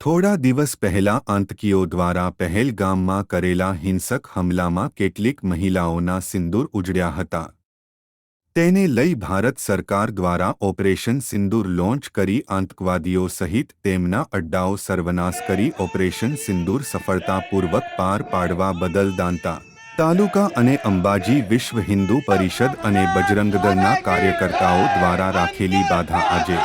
થોડા દિવસ પહેલા આતંકીઓ દ્વારા પહેલગામમાં કરેલા હિંસક હુમલામાં કેટલીક મહિલાઓના સિંદૂર ઉજળ્યા હતા. તેને લઈ ભારત સરકાર દ્વારા ઓપરેશન સિંદૂર લોન્ચ કરી આતંકવાદીઓ સહિત તેમના અડ્ડાઓ સર્વનાશ કરી ઓપરેશન સિંદૂર સફળતાપૂર્વક પાર પાડવા બદલ દાંતા તાલુકા અને અંબાજી વિશ્વ હિન્દુ પરિષદ અને બજરંગદળના કાર્યકર્તાઓ દ્વારા રાખેલી બાધા આજે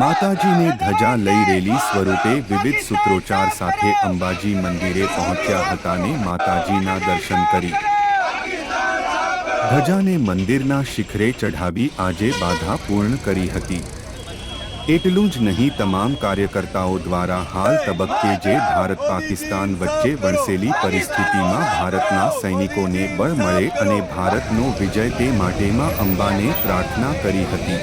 માતાજીને ધજા લઈ રેલી સ્વરૂપે વિવિધ સૂત્રોચ્ચાર સાથે અંબાજી મંદિરે પહોંચ્યા હતા ને માતાજીના દર્શન કરી. ધજાને મંદિરના શિખરે ચઢાવી આજે બાધા પૂર્ણ કરી હતી. એટલું જ નહીં, તમામ કાર્યકર્તાઓ દ્વારા હાલ તબક્કે જે ભારત પાકિસ્તાન વચ્ચે વણસેલી પરિસ્થિતિમાં ભારતના સૈનિકોને બળ મળે અને ભારતનો વિજય તે માટેમાં અંબાને પ્રાર્થના કરી હતી.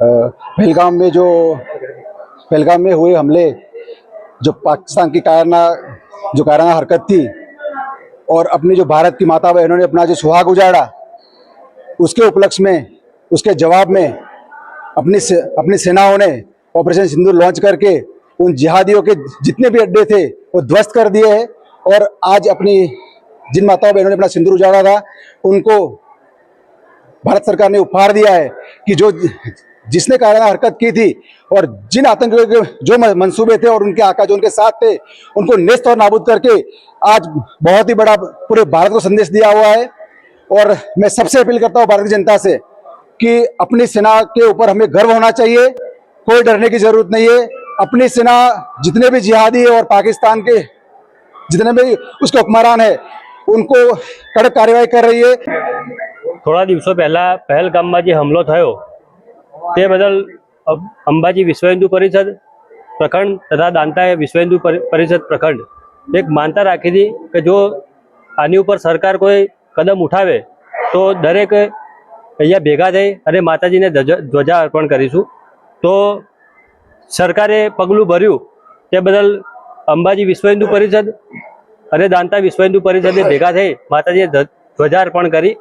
पहलगाम में जो पहलगाम में हुए हमले जो पाकिस्तान की कायरना जो कायराना हरकत थी और अपनी जो भारत की माता बहनों ने अपना जो सुहाग उजाड़ा उसके उपलक्ष्य में उसके जवाब में अपनी से, अपनी सेनाओं ने ऑपरेशन सिंदूर लॉन्च करके उन जिहादियों के जितने भी अड्डे थे वो ध्वस्त कर दिए हैं और आज अपनी जिन माताओं बहनों ने अपना सिंदूर उजाड़ा था उनको भारत सरकार ने उपहार दिया है कि जो जिसने कायराना हरकत की थी और जिन आतंकियों के जो म- मंसूबे थे और उनके आका जो उनके साथ थे उनको नेस्त और नाबूद करके आज बहुत ही बड़ा पूरे भारत को संदेश दिया हुआ है और मैं सबसे अपील करता हूँ भारत की जनता से कि अपनी सेना के ऊपर हमें गर्व होना चाहिए कोई डरने की जरूरत नहीं है अपनी सेना जितने भी जिहादी है और पाकिस्तान के जितने भी उसके हुक्मरान है उनको कड़क કાર્યવાહી कर रही है થોડા દિવસો પહેલા પહેલગામમાં જે હુમલો થયો તે બદલ અંબાજી વિશ્વ હિન્દુ પરિષદ પ્રખંડ તથા દાંતાએ વિશ્વ હિન્દુ પરિષદ પ્રખંડ એક માનતા રાખી હતી કે જો આની ઉપર સરકાર કોઈ કદમ ઉઠાવે તો દરેક અહીંયા ભેગા થઈ અને માતાજીને ધ્વજા અર્પણ કરીશું. તો સરકારે પગલું ભર્યું તે બદલ અંબાજી વિશ્વ હિન્દુ પરિષદ અને દાંતા વિશ્વ હિન્દુ પરિષદે ભેગા થઈ માતાજીએ ધ્વજા અર્પણ કરી.